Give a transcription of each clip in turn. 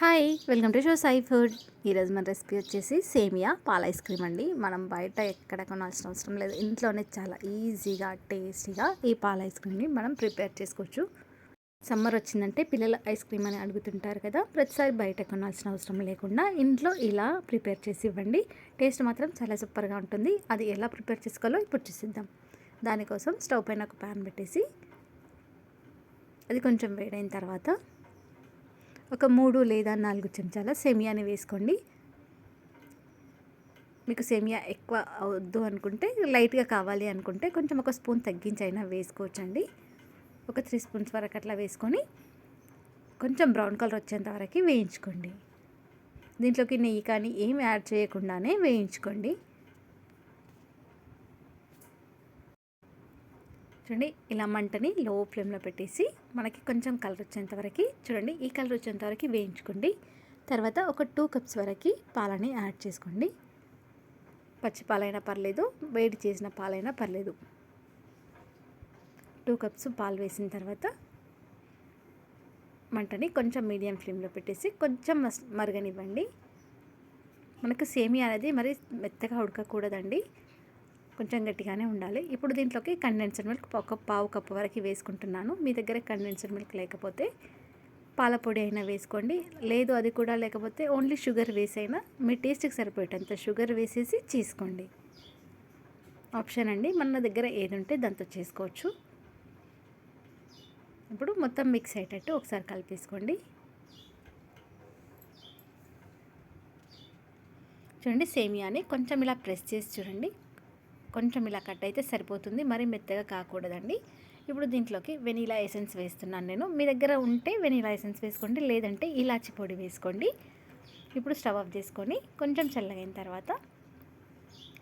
Hi welcome to show Sai food. ఈరోజు మన recipe వచ్చేసి సేమియా పాల ఐస్ క్రీమ్ అండి. మనం బయట ఎక్కడ కొనాల్సిన అవసరం లేదు. ఇంట్లోనే చాలా ఈజీగా టేస్టీగా ఈ పాల ఐస్ క్రీమ్ని మనం ప్రిపేర్ చేసుకోవచ్చు. సమ్మర్ వచ్చిందంటే పిల్లలు ఐస్ క్రీమ్ అని అడుగుతుంటారు కదా ప్రతిసారి బయట కొనాల్సిన అవసరం లేకుండా ఇంట్లో ఇలా ప్రిపేర్ చేసి ఇవ్వండి. టేస్ట్ మాత్రం చాలా సూపర్గా ఉంటుంది. అది ఎలా ప్రిపేర్ చేసుకోవాలో ఇప్పుడు చూసిద్దాం. దానికోసం స్టవ్ పైన ఒక ప్యాన్ పెట్టేసి అది కొంచెం వేడైన తర్వాత ఒక మూడు లేదా నాలుగు చెంచాల సేమియాని వేసుకోండి. మీకు సేమియా ఎక్కువ అవద్దు అనుకుంటే లైట్గా కావాలి అనుకుంటే కొంచెం ఒక స్పూన్ తగ్గించి అయినా వేసుకోవచ్చండి. ఒక త్రీ స్పూన్స్ వరకు అట్లా వేసుకొని కొంచెం బ్రౌన్ కలర్ వచ్చేంత వరకు వేయించుకోండి. దీంట్లోకి నెయ్యి కానీ ఏం యాడ్ చేయకుండానే వేయించుకోండి. చూడండి ఇలా మంటని లో ఫ్లేమ్లో పెట్టేసి మనకి కొంచెం కలర్ వచ్చేంత వరకు చూడండి ఈ కలర్ వచ్చేంత వరకు వేయించుకోండి. తర్వాత ఒక టూ కప్స్ వరకు పాలని యాడ్ చేసుకోండి. పచ్చి పాలైనా పర్లేదు వేడి చేసిన పాలైనా పర్లేదు. టూ కప్స్ పాలు వేసిన తర్వాత మంటని కొంచెం మీడియం ఫ్లేమ్లో పెట్టేసి కొంచెం మరగనివ్వండి. మనకు సేమియా అనేది మరి మెత్తగా ఉడకకూడదండి. కొంచెం గట్టిగానే ఉండాలి. ఇప్పుడు దీంట్లోకి కండెన్సర్ మిల్క్ ఒక పావు కప్పు వరకు వేసుకుంటున్నాను. మీ దగ్గర కండెన్సర్ మిల్క్ లేకపోతే పాలపొడి అయినా వేసుకోండి. లేదు అది కూడా లేకపోతే ఓన్లీ షుగర్ వేసైనా మీ టేస్ట్కి సరిపోయేటంత షుగర్ వేసేసి చేసుకోండి. ఆప్షన్ అండి. మన దగ్గర ఏది ఉంటే దాంతో చేసుకోవచ్చు. ఇప్పుడు మొత్తం మిక్స్ అయ్యేటట్టు ఒకసారి కలిపేసుకోండి. చూడండి సేమియాని కొంచెం ఇలా ప్రెస్ చేసి చూడండి. కొంచెం ఇలా కట్ అయితే సరిపోతుంది. మరి మెత్తగా కాకూడదండి. ఇప్పుడు దీంట్లోకి వెనీలా ఎసెన్స్ వేస్తున్నాను నేను. మీ దగ్గర ఉంటే వెనీలా ఎసెన్స్ వేసుకోండి. లేదంటే ఇలాచి పొడి వేసుకోండి. ఇప్పుడు స్టవ్ ఆఫ్ చేసుకొని కొంచెం చల్లగైన తర్వాత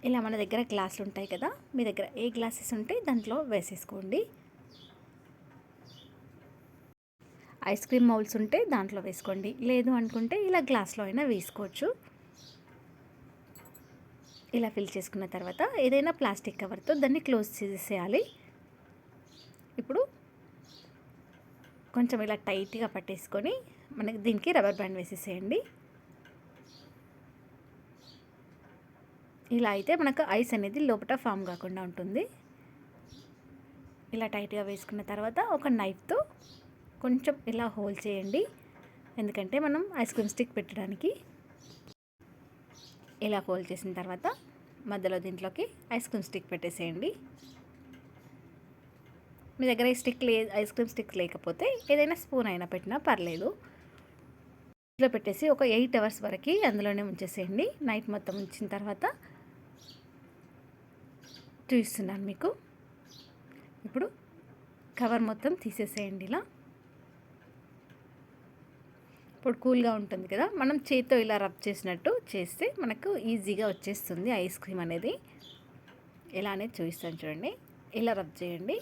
ఇలా మన దగ్గర గ్లాసులు ఉంటాయి కదా మీ దగ్గర ఏ గ్లాసెస్ ఉంటే దాంట్లో వేసేసుకోండి. ఐస్ క్రీమ్ మౌల్స్ ఉంటే దాంట్లో వేసుకోండి. లేదు అనుకుంటే ఇలా గ్లాస్లో అయినా వేసుకోవచ్చు. ఇలా ఫిల్ చేసుకున్న తర్వాత ఏదైనా ప్లాస్టిక్ కవర్తో దాన్ని క్లోజ్ చేసేయాలి. ఇప్పుడు కొంచెం ఇలా టైట్గా పట్టేసుకొని మనకి దీనికి రబ్బర్ బ్యాండ్ వేసేసేయండి. ఇలా అయితే మనకు ఐస్ అనేది లోపల ఫామ్ కాకుండా ఉంటుంది. ఇలా టైట్గా వేసుకున్న తర్వాత ఒక నైఫ్తో కొంచెం ఇలా హోల్ చేయండి. ఎందుకంటే మనం ఐస్ క్రీమ్ స్టిక్ పెట్టడానికి ఇలా హోల్ చేసిన తర్వాత మధ్యలో దీంట్లోకి ఐస్ క్రీమ్ స్టిక్ పెట్టేసేయండి. మీ దగ్గర ఈ స్టిక్ లే ఐస్ క్రీమ్ స్టిక్ లేకపోతే ఏదైనా స్పూన్ అయినా పెట్టినా పర్లేదు. ఇంట్లో పెట్టేసి ఒక ఎయిట్ అవర్స్ వరకు అందులోనే ఉంచేసేయండి. నైట్ మొత్తం ఉంచిన తర్వాత చూపిస్తున్నాను మీకు. ఇప్పుడు కవర్ మొత్తం తీసేసేయండి ఇలా. ఇప్పుడు కూల్గా ఉంటుంది కదా? మనం చేతితో ఇలా రబ్ చేసినట్టు చేస్తే మనకు ఈజీగా వచ్చేస్తుంది ఐస్ క్రీమ్ అనేది. ఎలా అనేది చూపిస్తాను చూడండి. ఇలా రబ్ చేయండి.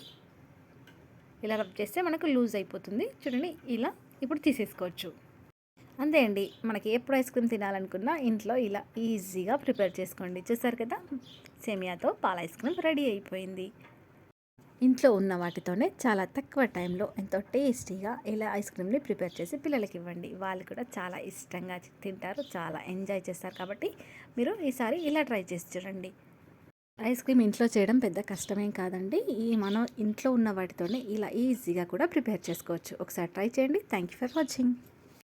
ఇలా రబ్ చేస్తే మనకు లూజ్ అయిపోతుంది. చూడండి ఇలా ఇప్పుడు తీసేసుకోవచ్చు. అంతే అండి. మనకి ఎప్పుడు ఐస్ క్రీమ్ తినాలనుకున్నా ఇంట్లో ఇలా ఈజీగా ప్రిపేర్ చేసుకోండి. చూసారు కదా? సేమియాతో పాల ఐస్ క్రీమ్ రెడీ అయిపోయింది. ఇంట్లో ఉన్న వాటితోనే చాలా తక్కువ టైంలో ఎంతో టేస్టీగా ఇలా ఐస్ క్రీమ్ని ప్రిపేర్ చేసి పిల్లలకి ఇవ్వండి. వాళ్ళు కూడా చాలా ఇష్టంగా తింటారు చాలా ఎంజాయ్ చేస్తారు కాబట్టి మీరు ఈసారి ఇలా ట్రై చేసి చూడండి. ఐస్ క్రీమ్ ఇంట్లో చేయడం పెద్ద కష్టమేం కాదండి. ఈ మనం ఇంట్లో ఉన్న వాటితోనే ఇలా ఈజీగా కూడా ప్రిపేర్ చేసుకోవచ్చు. ఒకసారి ట్రై చేయండి. Thank you for watching.